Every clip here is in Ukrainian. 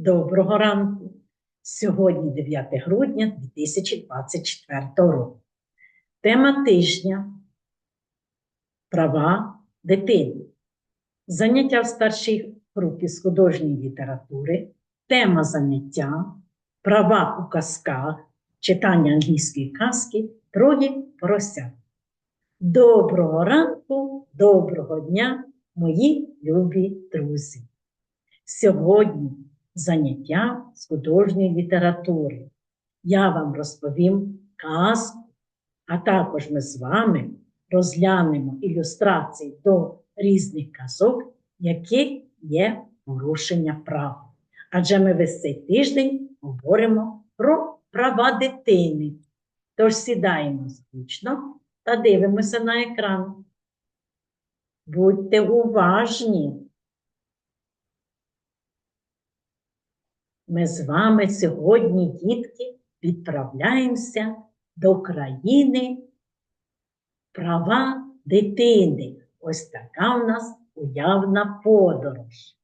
Доброго ранку! Сьогодні 9 грудня 2024 року. Тема тижня Права дитини. Заняття в старшій групі з художньої літератури. Тема заняття Права у казках, читання англійської казки Троє поросят. Доброго ранку, доброго дня, мої любі друзі! Сьогодні заняття з художньої літератури. Я вам розповім казку, а також ми з вами розглянемо ілюстрації до різних казок, яких є порушення прав. Адже ми весь цей тиждень говоримо про права дитини. Тож сідаємо зручно та дивимося на екран. Будьте уважні. Ми з вами сьогодні, дітки, відправляємося до країни права дитини. Ось така у нас уявна подорож.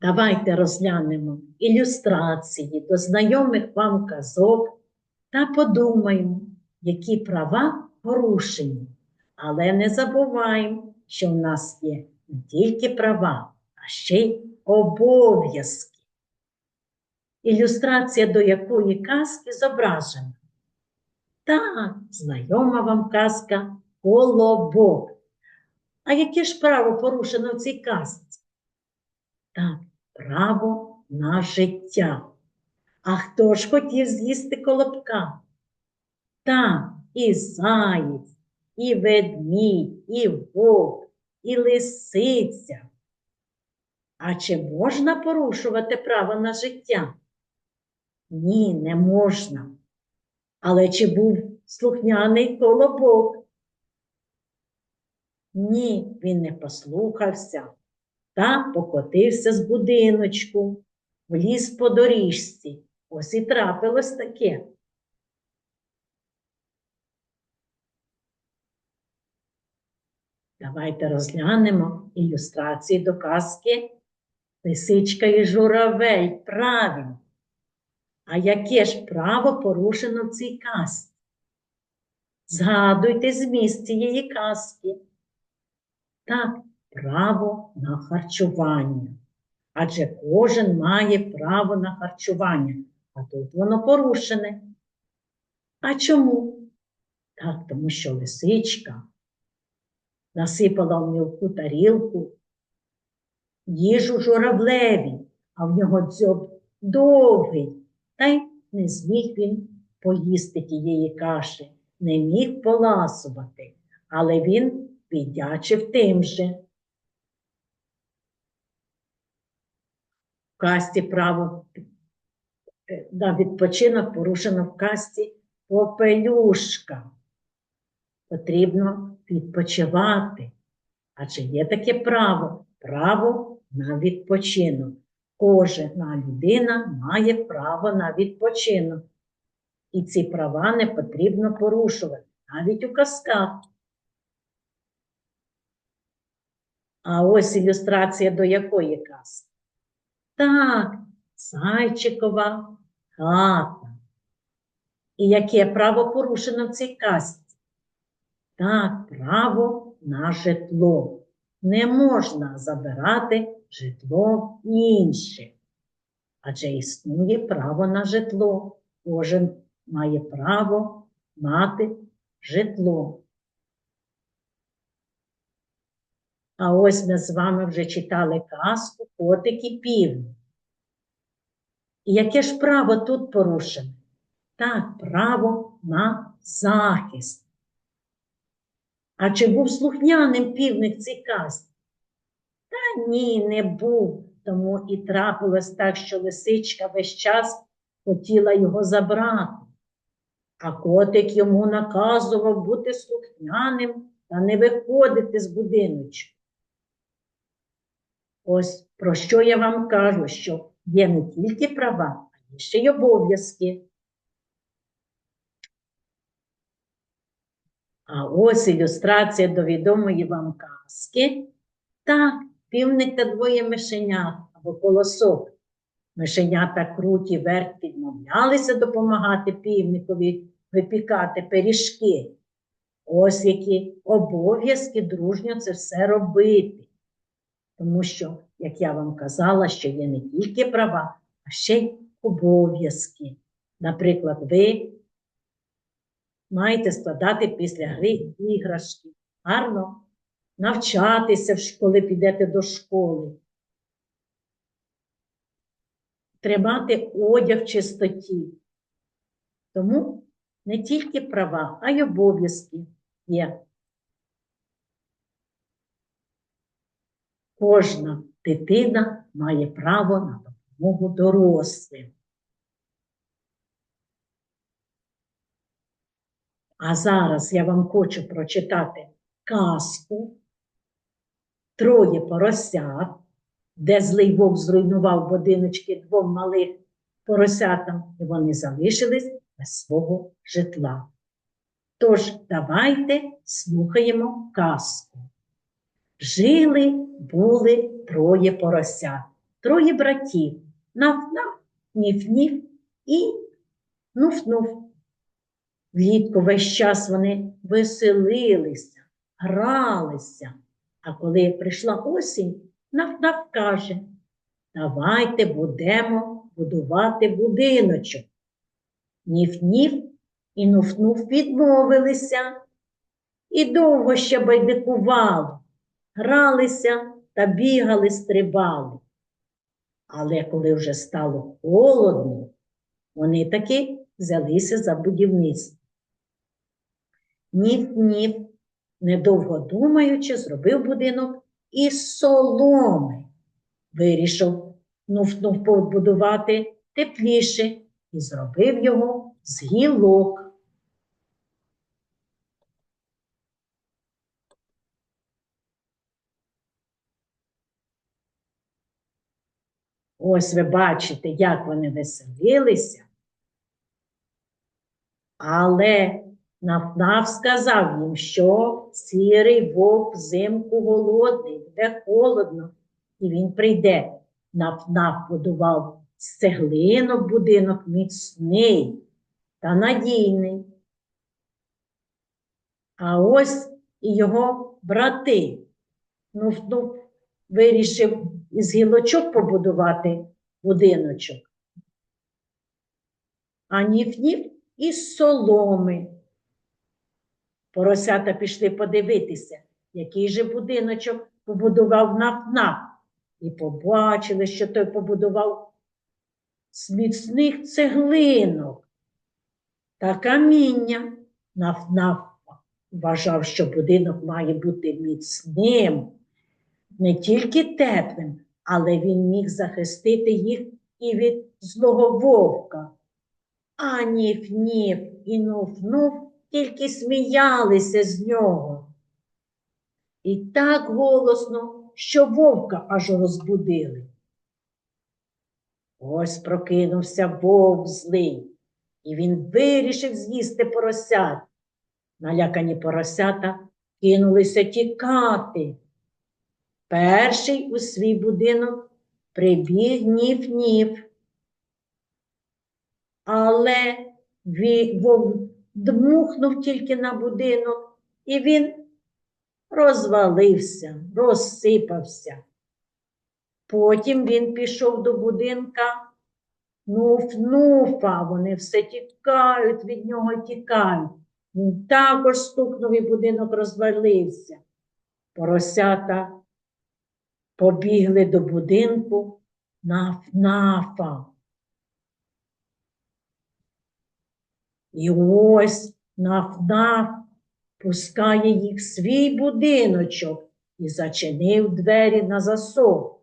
Давайте розглянемо ілюстрації до знайомих вам казок та подумаємо, які права порушені. Але не забуваємо, що в нас є не тільки права, а ще й обов'язки. Ілюстрація до якої казки зображена. Так, знайома вам казка Колобок. А яке ж право порушено в цій казці? Так, право на життя. А хто ж хотів з'їсти колобка? Так, і заєць, і ведмідь, і вовк, і лисиця. А чи можна порушувати право на життя? Ні, не можна. Але чи був слухняний колобок? Ні, він не послухався та покотився з будиночку, вліз по доріжці. Ось і трапилось таке. Давайте розглянемо ілюстрації до казки Лисичка і журавель. Правильно. А яке ж право порушено в цій казці? Згадуйте зміст цієї казки. Так, право на харчування. Адже кожен має право на харчування, а тут воно порушене. А чому? Так, тому що лисичка насипала в мілку тарілку їжу журавлеві, а в нього дзьоб довгий, та й не зміг він поїсти тієї каші, не міг поласувати, але він віддячив тим же. В касті право е, на відпочинок порушено в касті попелюшка. Потрібно відпочивати. Адже є таке право, право на відпочинок. Кожна людина має право на відпочинок. І ці права не потрібно порушувати, навіть у казках. А ось ілюстрація до якої казки? Так, зайчикова хата. І яке право порушено в цій казці? Так, право на житло. Не можна забирати житло інших. Адже існує право на житло. Кожен має право мати житло. А ось ми з вами вже читали казку Котик і півник. І яке ж право тут порушене? Так, право на захист. А чи був слухняним півник цій казці? Та ні, не був. Тому і трапилось так, що лисичка весь час хотіла його забрати. А котик йому наказував бути слухняним та не виходити з будиночку. Ось про що я вам кажу, що є не тільки права, а є ще й обов'язки. А ось ілюстрація до відомої вам казки. Так, півник та двоє мишенят або колосок. Мишенята круті верть відмовлялися допомагати півникові випікати пиріжки. Ось які обов'язки дружньо це все робити. Тому що, як я вам казала, що є не тільки права, а ще й обов'язки. Наприклад, ви маєте складати після гри іграшки, гарно навчатися, коли підете до школи, тримати одяг в чистоті. Тому не тільки права, а й обов'язки є. Кожна дитина має право на допомогу дорослим. А зараз я вам хочу прочитати казку Троє поросят, де злий вовк зруйнував будиночки двом малих поросятам, і вони залишились без свого житла. Тож давайте слухаємо казку. Жили були троє поросят, троє братів, наф-наф, ніф-ніф і нуф-нуф. Влітку весь час вони веселилися, гралися. А коли прийшла осінь, наф-наф каже, давайте будемо будувати будиночок. Ніф-ніф і нуф-нуф відмовилися. І довго ще байдикували, гралися та бігали, стрибали. Але коли вже стало холодно, вони таки взялися за будівництво. Ніф-ніф, недовго думаючи, зробив будинок із соломи. Вирішив нуф-нуф побудувати тепліше і зробив його з гілок. Ось ви бачите, як вони веселилися. Але Нафнаф сказав їм, що сірий вовк взимку голодний, буде холодно, і він прийде. Нафнаф будував з цеглинок будинок міцний та надійний. А ось і його брати. Ну, ну, вирішив із гілочок побудувати будиночок. А ніф-ніф із соломи. Поросята пішли подивитися, який же будиночок побудував наф-наф. І побачили, що той побудував з міцних цеглинок та каміння. Наф-наф вважав, що будинок має бути міцним, не тільки теплим, але він міг захистити їх і від злого вовка. А ніф-ніф і нуф-нуф тільки сміялися з нього. І так голосно, що вовка аж розбудили. Ось прокинувся вовк злий, і він вирішив з'їсти поросят. Налякані поросята кинулися тікати. Перший у свій будинок прибіг ніф-ніф. Але вовк дмухнув тільки на будинок, і він розвалився, розсипався. Потім він пішов до будинка нуф-нуфа, вони все тікають, від нього тікають. Він також стукнув і будинок розвалився. Поросята побігли до будинку наф-нафа. І ось наф-наф пускає їх в свій будиночок і зачинив двері на засов.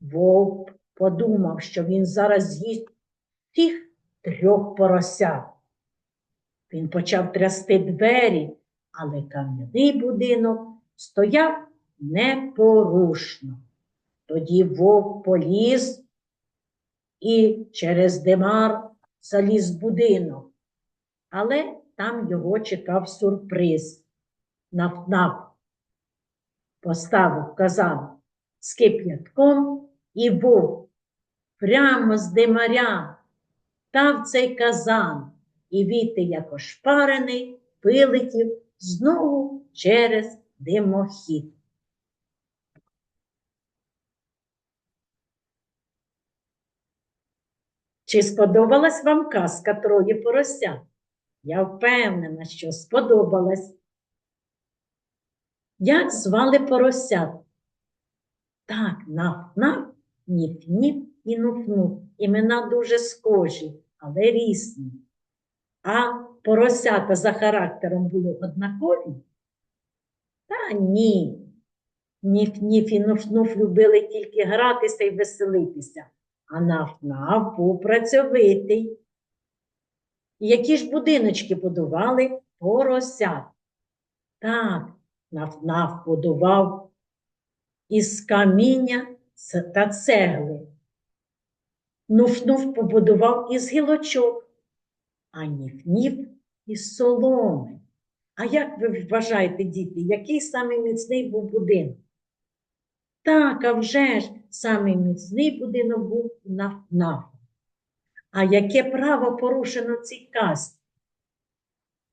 Вовк подумав, що він зараз з'їсть всіх трьох поросят. Він почав трясти двері, але кам'яний будинок стояв непорушно. Тоді вовк поліз і через димар заліз в будинок. Але там його чекав сюрприз. Наф-наф поставив казан з кип'ятком і був прямо з димаря та в цей казан, і віти, як ошпарений, вилетів знову через димохід. Чи сподобалась вам казка троє поросят? Я впевнена, що сподобалась. Як звали поросят? Так, наф-наф, ніф-ніф і нуф-нуф. Імена дуже схожі, але різні. А поросята за характером були однакові? Та ні. Ніф-ніф і нуф-нуф любили тільки гратися і веселитися, а наф-наф був працьовитий. Які ж будиночки будували поросят? Так, наф-наф будував із каміння та цегли. Нуф-нуф побудував із гілочок, а ніф-ніф із соломи. А як ви вважаєте, діти, який самий міцний був будинок? Так, а вже ж самий міцний будинок був наф-наф. А яке право порушено цій казці?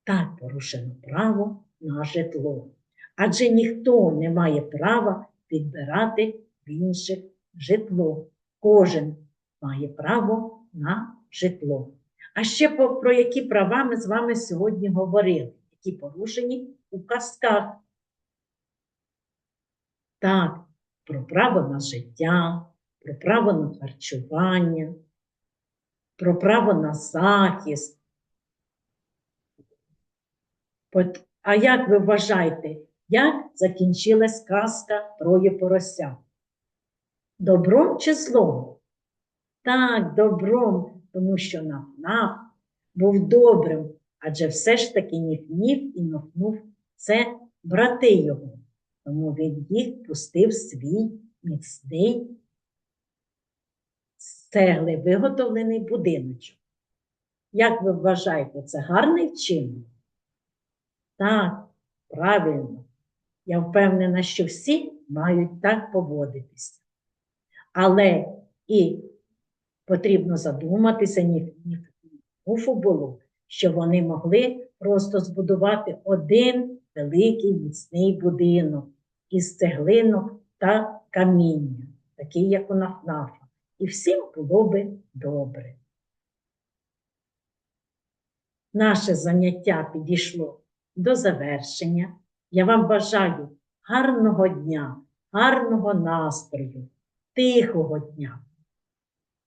Так, порушено право на житло. Адже ніхто не має права підбирати в інших житло. Кожен має право на житло. А ще про які права ми з вами сьогодні говорили, які порушені у казках. Так, про право на життя, про право на харчування, про право на захист. А як ви вважаєте, як закінчилась казка Троє поросят? Добром чи злом? Так, добром, тому що Наф-Наф був добрим, адже все ж таки Ніф-Ніф і Нуф-Нуф – це брати його. Тому він їх пустив свій міцний з цегли виготовлений будиночок. Як ви вважаєте, це гарний вчинок? Так, правильно. Я впевнена, що всі мають так поводитися. Але і потрібно задуматися, ні, ні муфу було, що вони могли просто збудувати один великий міцний будинок із цеглинок та каміння, такий, як у Нафнафа. І всім було би добре. Наше заняття підійшло до завершення. Я вам бажаю гарного дня, гарного настрою, тихого дня.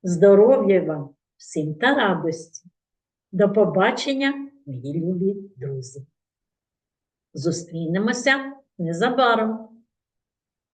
Здоров'я вам всім та радості. До побачення, мої любі друзі. Зустрінемося незабаром.